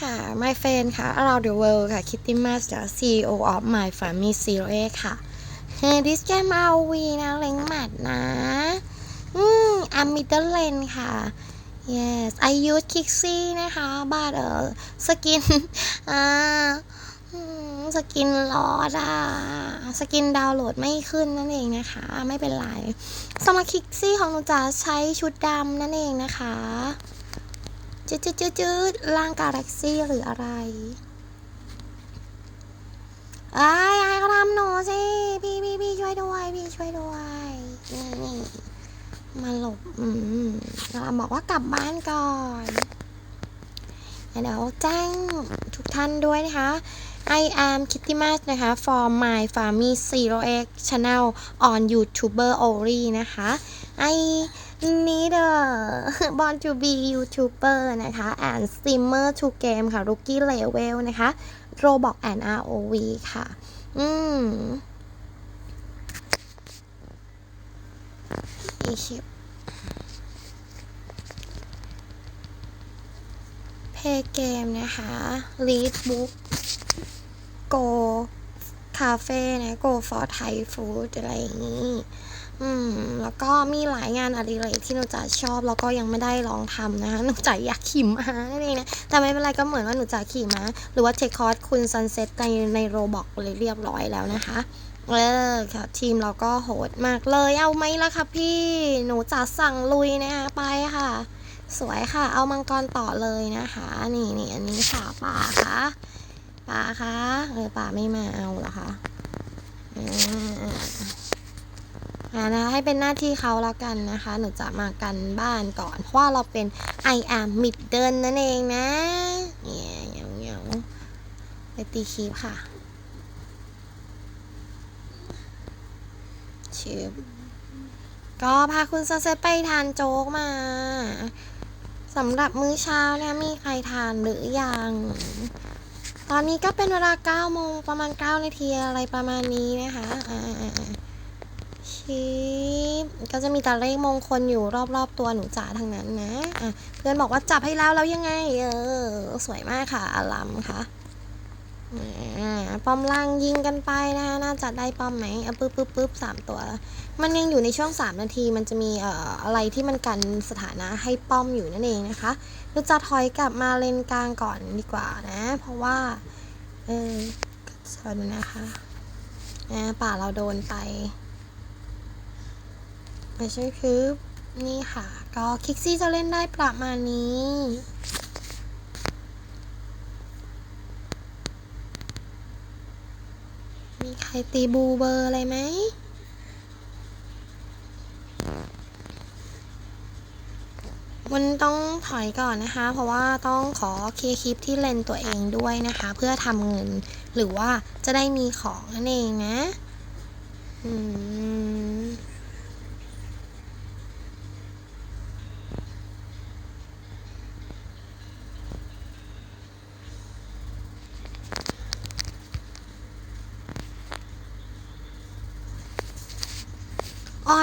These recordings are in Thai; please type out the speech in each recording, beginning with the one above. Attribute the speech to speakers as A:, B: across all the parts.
A: ค่ะ my friend ค่ะ around the world ค่ะ Kitty m a s t e CEO of my family zero A ค่ะ Hey this game ROV นะเล็งหมัดนะ อืม I'm middle lane ค่ะ yes I use Kixi นะคะ but เออสกิน อ่าสกินลอดอะ สกินดาวน์โหลดไม่ขึ้นนั่นเองนะคะ ไม่เป็นไรสำหรับคิกซี่ของหนูจะใช้ชุดดำนั่นเองนะคะ จืดจืดจืดจืดล่างกาแล็กซี่หรืออะไรไอ้ไอ้ก็ทำหนูสิ พี่พี่พี่ช่วยด้วย พี่ช่วยด้วย นี่นี่มาหลบ อืมเราบอกว่ากลับบ้านก่อน เดี๋ยวแจ้งทุกท่านด้วยนะคะ I am Kitty Mas นะคะ for my Farmy zero x channel on YouTuber only นะคะ I need a born to be YouTuber นะคะ and streamer to game ค่ะ rookie level นะคะ Roblox and ROV ค่ะ อืมอีชิป เพย์เกมนะคะ read book go cafe นะ go for Thai food อะไรอย่างนี้ อืม แล้วก็มีหลายงานอดิเรกที่หนูจ๋าชอบ แล้วก็ยังไม่ได้ลองทำนะคะหนูจ๋าอยากขี่ม้านั่นเองนะ แต่ไม่เป็นไรก็เหมือนว่าหนูจ๋าขี่ม้า หรือว่าเทคคอร์สคุณซันเซ็ตในในโรบอกเลยเรียบร้อยแล้วนะคะเออค่ะทีมเราก็โหดมากเลยเอาไหมล่ะคะพี่หนูจ๋าสั่งลุยนะคะไปค่ะ สวยค่ะ เอามังกรต่อเลยนะคะ นี่นี่อันนี้ค่ะป่าค่ะ ป่าคะเออป่าไม่มาเอาเหรอคะอ่านะให้เป็นหน้าที่เขาแล้วกันนะคะ หนูจะมากันบ้านก่อนเพราะว่าเราเป็น I am middle นั่นเองนะเนี่ยเหงาเหงาไปตีคีบค่ะชิบก็พาคุณซันเซไปทานโจ๊กมาสำหรับมื้อเช้าเนี่ยมีใครทานหรือยัง ตอนนี้ก็เป็นเวลา9โมงประมาณ9นาทีอะไรประมาณนี้นะคะอ่าชิปก็จะมีแต่เลขมงคลอยู่รอบๆตัวหนูจ๋าทั้งนั้นนะะเพื่อนบอกว่าจับให้แล้วแล้วยังไง เออ สวยมากค่ะอลัมค่ะ ป้อมล่างยิงกันไปนะคะน่าจะได้ป้อมไหมอะปึ๊บปึ๊บปึ๊บสามตัว มันยังอยู่ในช่วง 3 นาที มันจะมีเอ่ออะไรที่มันกันสถานะให้ป้อมอยู่นั่นเองนะคะเราจะถอยกลับมาเลนกลางก่อนดีกว่านะ เพราะว่า เออสวัสดีนะคะอ่าป่าเราโดนไปไม่ใช่คือนี่ค่ะ ก็คิกซี่จะเล่นได้ประมาณนี้ มีใครตีบูเบอร์อะไรไหมมันต้องถอยก่อนนะคะ เพราะว่าต้องขอเคลียร์คลิปที่เลนตัวเองด้วยนะคะ เพื่อทำเงินหรือว่าจะได้มีของนั่นเองนะ อืม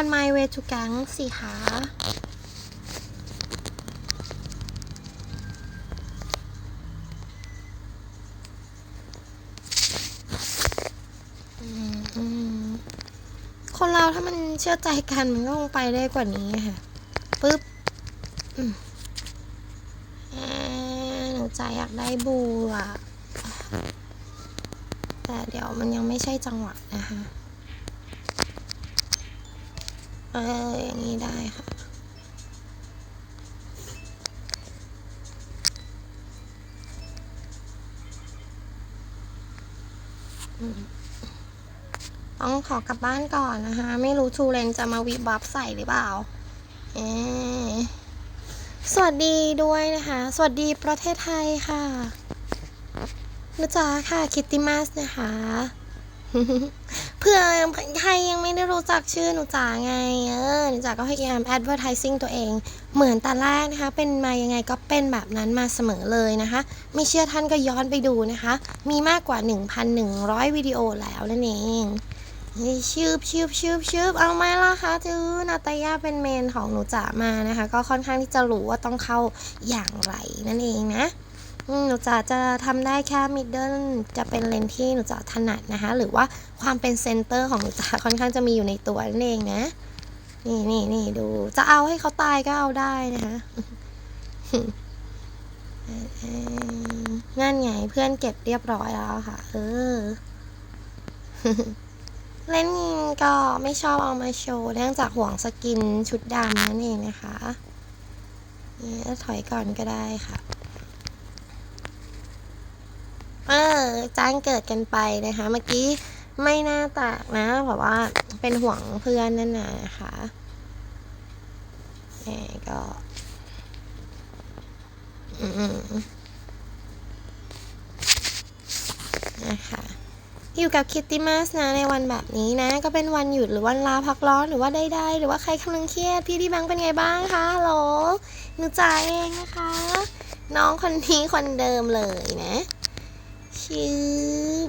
A: on my way to กังสิคะคนเราถ้ามันเชื่อใจกันมันก็คงไปได้กว่านี้ค่ะปึ๊บหนูใจอยากได้บูอะแต่เดี๋ยวมันยังไม่ใช่จังหวะนะคะ เอออย่างนี้ได้ค่ะ ต้องขอกลับบ้านก่อนนะคะ ไม่รู้ทูเรนจะมาวิบวับใส่หรือเปล่า เอสวัสดีด้วยนะคะ สวัสดีประเทศไทยค่ะนะจ๊ะค่ะ คิตติมัสนะคะ เพื่อใครยังไม่ได้รู้จักชื่อหนูจ๋าไง เออ หนูจ๋าก็พยายาม advertising ตัวเอง เหมือนแต่แรกนะคะ เป็นมายังไงก็เป็นแบบนั้นมาเสมอเลยนะคะ ไม่เชื่อท่านก็ย้อนไปดูนะคะ มีมากกว่า 1,100 วิดีโอแล้วนั่นเองชืบชืบชืบชืบเอาไหมล่ะคะจื้อนาตายาเป็นเมนของหนูจ๋ามานะคะ ก็ค่อนข้างที่จะรู้ว่าต้องเข้าอย่างไรนั่นเองนะ หนูจ๋าจะทำได้แค่มิดเดิลจะเป็นเลนที่หนูจ๋าถนัดนะคะ หรือว่าความเป็นเซนเตอร์ของหนูจ๋าค่อนข้างจะมีอยู่ในตัวนั่นเองนะ นี่นี่นี่ดู จะเอาให้เขาตายก็เอาได้นะคะเออนั่นไงเพื่อนเก็บเรียบร้อยแล้วค่ะ เออ เล่นก็ไม่ชอบเอามาโชว์เนื่องจากห่วงสกินชุดดำนั่นเองนะคะนี่ถอยก่อนก็ได้ค่ะ เออจ้างเกิดกันไปนะคะ เมื่อกี้ไม่น่าแตกนะเพราะว่าเป็นห่วงเพื่อนนั่นน่ะนะคะเออก็อืมนะคะอยู่กับคิตติมัสนะในวันแบบนี้นะ ก็เป็นวันหยุดหรือวันลาพักร้อนหรือว่าใดๆหรือว่าใครกำลังเครียดพี่ที่แบงเป็นไงบ้างคะฮัลโหลหนูจ่ายเองนะคะ น้องคนนี้คนเดิมเลยนะ ชื่อ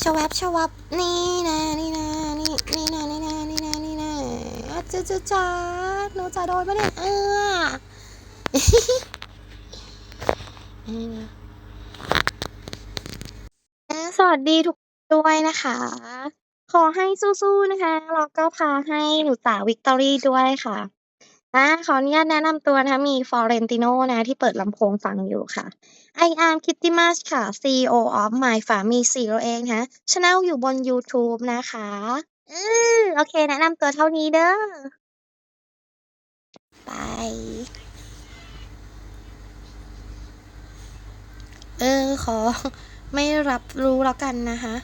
A: ชวับชวับนี่นะนี่นะนี่นี่นะนี่นะนี่นะนี่นะจ้าจ้าจ้าหนูจะโดนปะเนี่ยเออสวัสดีทุกด้วยนะคะ ขอให้สู้ๆนะคะแล้วก็พาให้หนูสาววิกตอรี่ด้วยค่ะ อ่าขออนุญาตแนะนำตัวนะมี Florentino นะที่เปิดลำโพงฟังอยู่ค่ะ I am Kitty Mas ค่ะ CEO of My Family Zero เองนะคะ Channel อยู่บนยูทูบนะคะอือโอเค แนะนำตัวเท่านี้เด้อไปเออ ขอไม่รับรู้แล้วกันนะคะ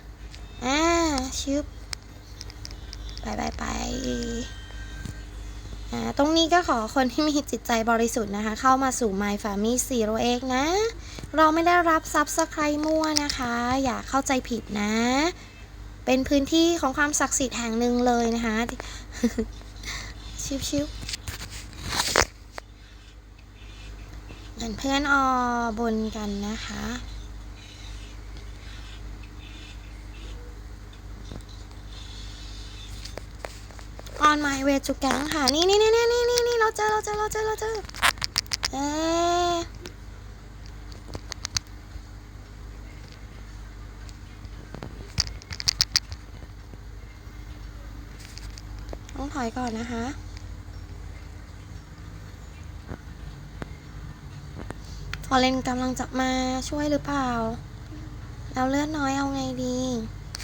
A: อ่าชึบไปไปไป ตรงนี้ก็ขอคนที่มีจิตใจบริสุทธิ์นะคะ เข้ามาสู่ My Family Zero เองนะ เราไม่ได้รับซับสไครมั่วนะคะ อย่าเข้าใจผิดนะ เป็นพื้นที่ของความศักดิ์สิทธิ์แห่งหนึ่งเลยนะคะ ชิวชิวเหมือนเพื่อนออบนกันนะคะ on my way to gang ค่ะ นี่นี่นี่นี่นี่นี่เราเจอเราเจอเราเจอเราเจอเอ๊ต้องถอยก่อนนะคะฟอเรนกำลังจะมาช่วยหรือเปล่า เราเลือดน้อยเอาไงดี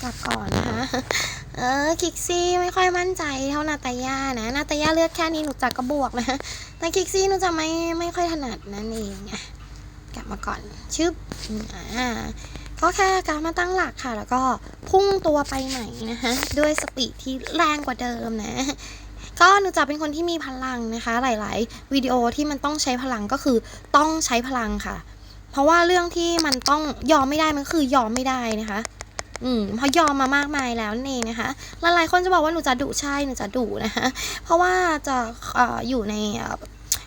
A: กลับก่อนนะคะ เออคิกซี่ไม่ค่อยมั่นใจเท่านาตายานะนาตายาเลือกแค่นี้หนูจักก็บวกนะแต่คิกซี่หนูจะไม่ไม่ค่อยถนัดนั่นเองอะกลับมาก่อนชึบอ่าก็แค่การมาตั้งหลักค่ะ แล้วก็พุ่งตัวไปใหม่นะคะด้วยสปีดที่แรงกว่าเดิมนะ ก็หนูจะเป็นคนที่มีพลังนะคะ หลาย ๆ วิดีโอที่มันต้องใช้พลังก็คือต้องใช้พลังค่ะ เพราะว่าเรื่องที่มันต้องยอมไม่ได้มันคือยอมไม่ได้นะคะ อืมเพราะยอมมามากมายแล้วนั่นเองนะคะ หลายๆคนจะบอกว่าหนูจะดุใช่หนูจะดุนะคะ เพราะว่าจะออยู่ใน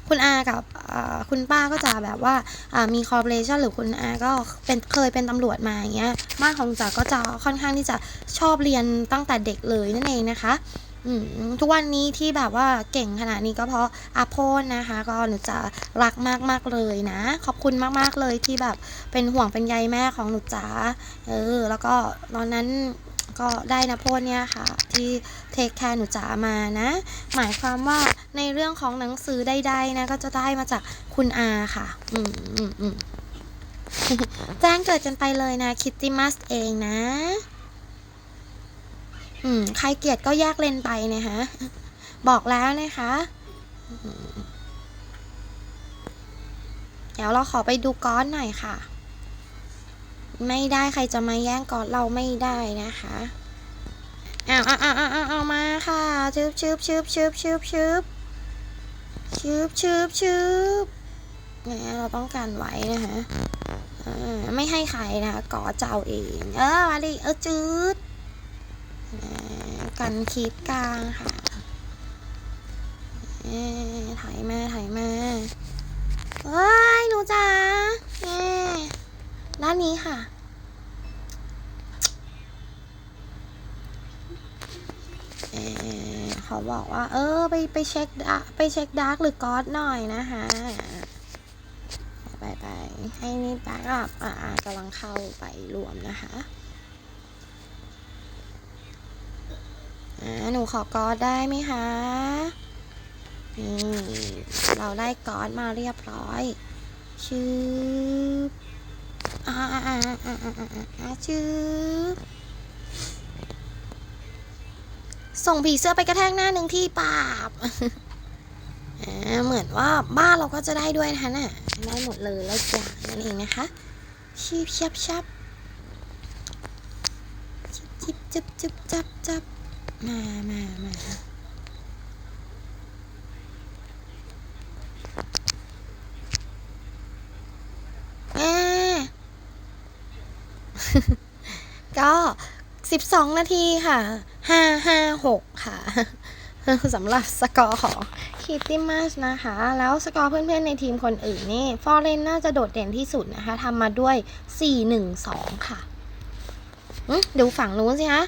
A: คุณอากับคุณป้าก็จะแบบว่ามีคอร์ปอเรชันหรือคุณอาก็เป็นเคยเป็นตำรวจมาอย่างเงี้ยมากของจ๋าก็จะค่อนข้างที่จะชอบเรียนตั้งแต่เด็กเลยนั่นเองนะคะ ทุกวันนี้ที่แบบว่าเก่งขนาดนี้ก็เพราะอาโพนนะคะ ก็หนูจะรักมากๆเลยนะ ขอบคุณมากๆเลยที่แบบเป็นห่วงเป็นใยแม่ของหนูจ๋าเออ แล้วก็ตอนนั้นก็ได้นะโพดเนี่ยค่ะ ที่เทคแคร์หนูจ๋ามานะ หมายความว่าในเรื่องของหนังสือใดๆนะ ก็จะได้มาจากคุณอาค่ะ อืมอืมอืมแจ้งเกิดกันไปเลยนะคิตติมัสเองนะ อืม ใครเกลียดก็แยกเลนไปนะคะบอกแล้วนะคะเดี๋ยวเราขอไปดูก้อนหน่อยค่ะ ไม่ได้ใครจะมาแย่งก้อดเราไม่ได้นะคะอ้าวอ้าวอ้าวอ้าวเอามาค่ะชึบชึบชึบชึบชึบชึบชึบชึบชึบเนี่ยเราต้องการไว้นะคะไม่ให้ใครนะคะกอเจ้าเอง เออมาดิเออจืด กันคีดกลางค่ะถ่ายมาถ่ายมาเฮ้ยหนูจ๋าเอ๊ะด้านนี้ค่ะ เขาบอกว่า เออ ไปไปเช็คดาไปเช็คดาร์กหรือก๊อตหน่อยนะคะไปไปให้นี่ดาร์กอะอ่ากำลังเข้าไปรวมนะคะ อ่า หนูขอกอตได้ไหมคะนี่เราได้กอตมาเรียบร้อยชื่ออ่าอ่าอ่าอ่าอ่าอ่าอ่าชื่อส่งผีเสื้อไปกระแทกหน้าหนึ่งที่ปาบอ่าเหมือนว่าบ้านเราก็จะได้ด้วยนะน่ะได้หมดเลยแล้วอย่างนั่นเองนะคะชิบชับชับจิบจิบจิบจับจับ มามามาอ่ก็12นาทีค่ะ556ค่ะสำหรับสกอร์ของคิตตี้มัสนะคะ แล้วสกอร์เพื่อนๆในทีมคนอื่นนี่ฟอร์เรนน่าจะโดดเด่นที่สุดนะคะทำมาด้วย 412 ค่ะอืมดูฝั่งนู้นสิคะ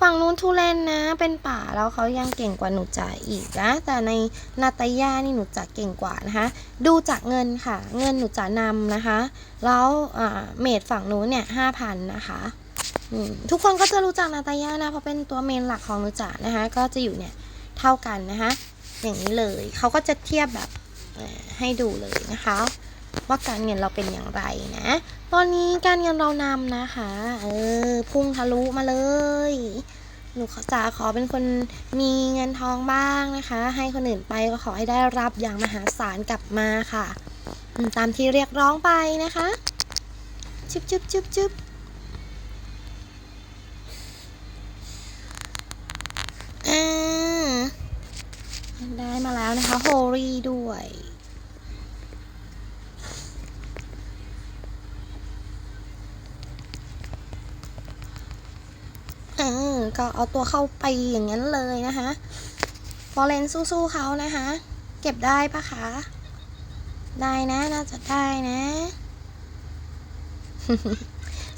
A: ฝั่งนู้นทุเรนนะ เป็นป่าแล้วเขายังเก่งกว่าหนูจ่าอีกนะ แต่ในนาตาย่านี่หนูจ่าเก่งกว่านะคะ ดูจากเงินค่ะ เงินหนูจ่านำนะคะ แล้วเมดฝั่งนู้นเนี่ยห้าพันนะคะทุกคนก็จะรู้จักนาตาย่านะเพราะเป็นตัวเมนหลักของหนูจ่านะคะ ก็จะอยู่เนี่ยเท่ากันนะคะ อย่างนี้เลยเขาก็จะเทียบแบบให้ดูเลยนะคะ ว่าการเงินเราเป็นอย่างไรนะ ตอนนี้การเงินเรานำนะคะ เออพุ่งทะลุมาเลยหนูจ๋าขอเป็นคนมีเงินทองบ้างนะคะ ให้คนอื่นไปก็ขอให้ได้รับอย่างมหาศาลกลับมาค่ะ ตามที่เรียกร้องไปนะคะจุบจุบจุบจุบอ่าได้มาแล้วนะคะโฮลี่ด้วย เออ ก็เอาตัวเข้าไปอย่างนั้นเลยนะคะฟอเรนสู้ๆเขานะคะ เก็บได้ปะคะ ได้นะน่าจะได้นะ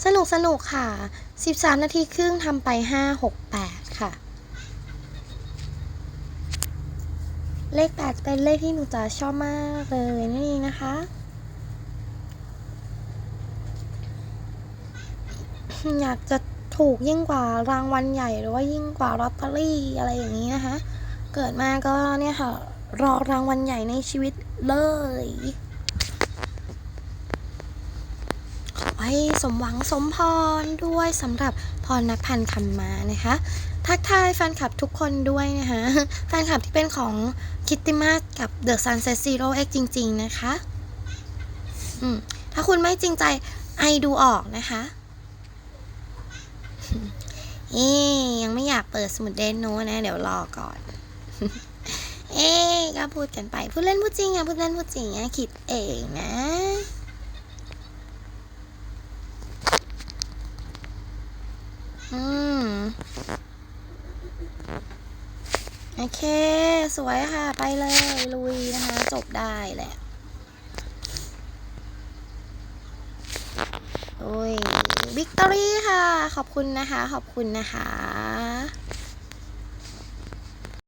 A: สนุกสนุกค่ะ 13 นาทีครึ่งทำไป 5 6 8 ค่ะ เลข 8 เป็นเลขที่หนูจะชอบมากเลยนั่นะคะอยากจะ ถูกยิ่งกว่ารางวัลใหญ่หรือว่ายิ่งกว่าลอตเตอรี่อะไรอย่างนี้นะคะ เกิดมาก็เนี่ยค่ะ รอรางวัลใหญ่ในชีวิตเลย ขอให้สมหวังสมพรด้วยสำหรับพรนักพันคำมานะคะทักทายแฟนคลับทุกคนด้วยนะคะ แฟนคลับที่เป็นของคิตติมาสกับ The Sunset Zero X จริง ๆ นะคะ อืม ถ้าคุณไม่จริงใจไอดูออกนะคะ เอ๊ยังไม่อยากเปิดสมุดเดนโนนะ เดี๋ยวรอก่อน เอ๊ยก็พูดกันไป พูดเล่นพูดจริงอะพูดเล่นพูดจริงอะคิดเองนะอืมโอเค สวยค่ะ ไปเลย ลุยนะคะ จบได้แหละ โอ้ยวิกตอรี่ค่ะ ขอบคุณนะคะ ขอบคุณนะคะ